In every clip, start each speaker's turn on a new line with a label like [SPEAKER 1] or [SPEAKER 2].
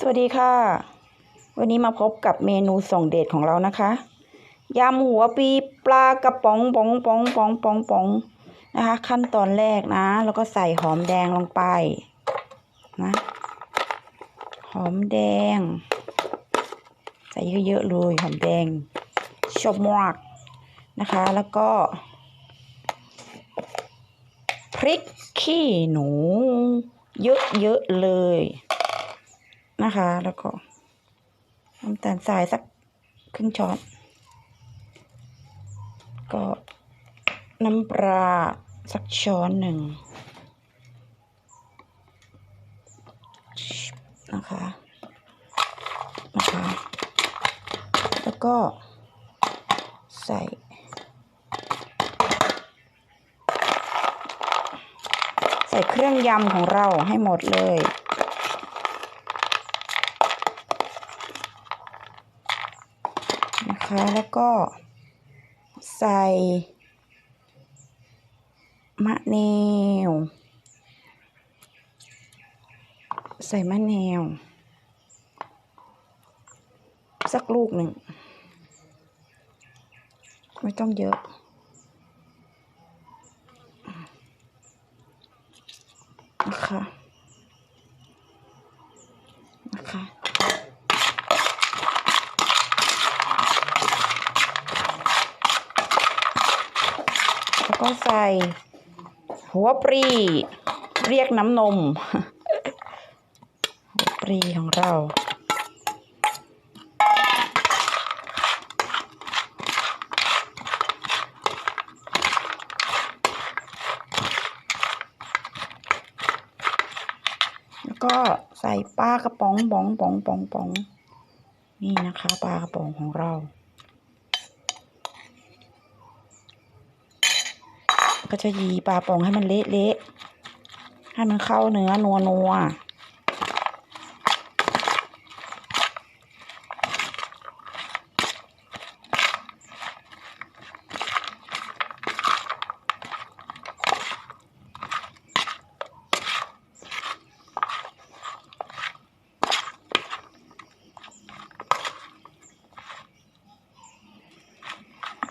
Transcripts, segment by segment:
[SPEAKER 1] สวัสดีค่ะ วันนี้มาพบกับเมนูส่งเดชของเรานะคะยำหัวปีปลากระป๋องป๋องป๋องป๋องป๋องป๋องนะคะ ขั้นตอนแรกนะ แล้วก็ใส่หอมแดงลงไปนะหอมแดง ใส่เยอะๆเลยหอมแดงชอบมากนะคะ แล้วก็ พริกขี้หนู เยอะๆเลย นะคะ แล้วก็น้ำตาลทรายสักครึ่งช้อน ก็น้ำปลาสักช้อนหนึ่งนะคะนะคะ แล้วก็ใส่ใส่เครื่องยำของเราให้หมดเลย นะคะ แล้วก็ใส่มะนาวใส่มะนาวสักลูกหนึ่ง ไม่ต้องเยอะ นะคะนะคะ แล้ว ก็ใส่ หัวปรีเรียกน้ำนม หัวปรีของเราแล้วก็ใส่ปลากระป๋องป๋องป๋องป๋องป๋องนี่นะคะปลากระป๋องของเรา ก็จะยีปลาปองให้มันเละๆ ให้มันเข้าเนื้อนัวนัว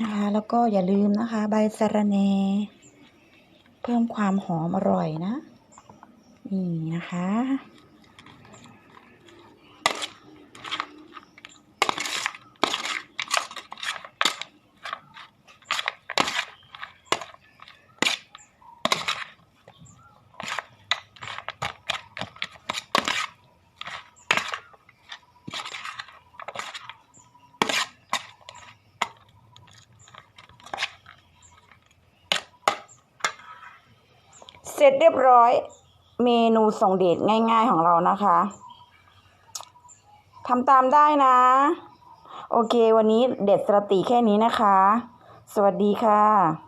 [SPEAKER 1] นะคะแล้วก็อย่าลืมนะคะ ใบสะระแหน เพิ่มความหอมอร่อยนะ นี่นะคะ เสร็จเรียบร้อยเมนูส่งเดทง่าย ๆของเรานะคะทำตามได้นะ โอเค วันนี้เด็ดสรติแค่นี้นะคะ สวัสดีค่ะ